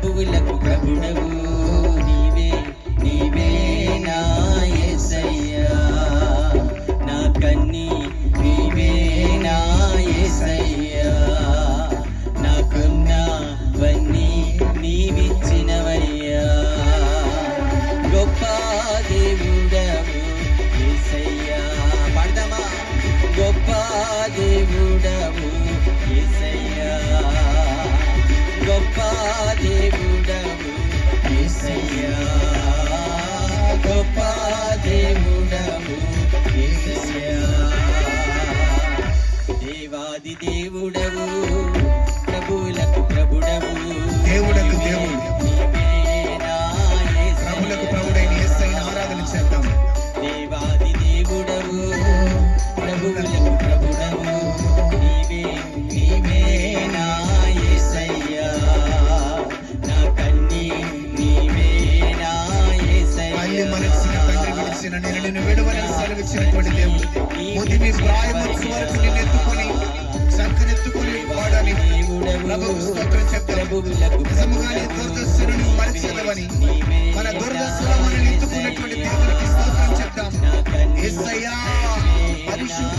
ప్రభువులకు ప్రభుడవు. విడిచిన నేను నిన్ను విడవని సెలవిచ్చినటువంటి దేవుడు. మీ ప్రాయం వరకు నిన్ను ఎత్తుకొని చక్కనెత్తుకుని వాడని ప్రభువు మన దుర్దశలో మనం ఎత్తుకున్నటువంటి దేవుడికి స్తోత్రం చెప్తాము పరిశుద్ధ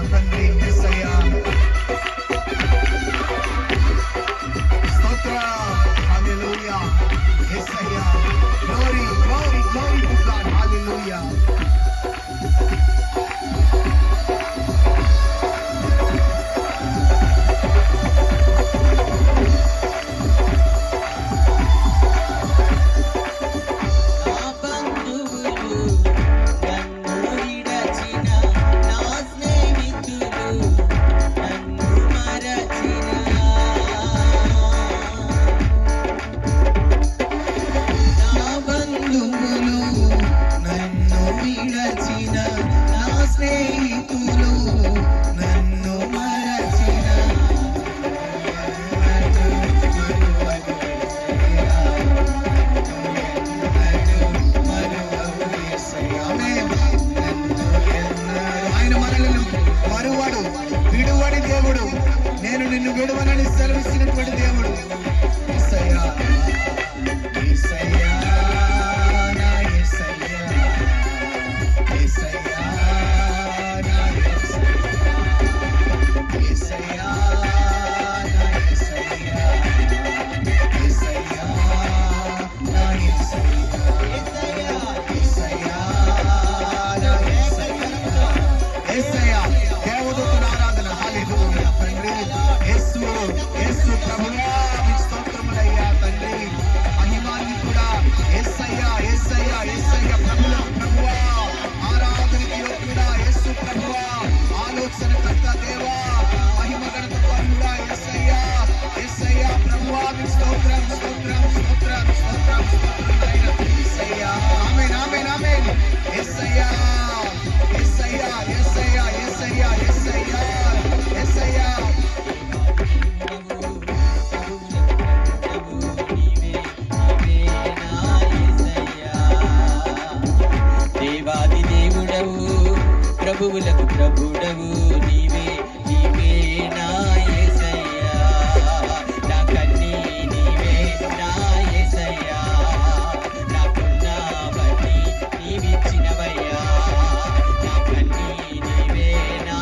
Gracias. Come on. ప్రభువులకు ప్రభుడవు నీవే నీవే నా ఏసయ్యా. నా కన్నీ నా ఏసయ్యా. నాకున్న బట్టి నీవిచ్చినవయ్యా. నా కన్నీ నీవే నా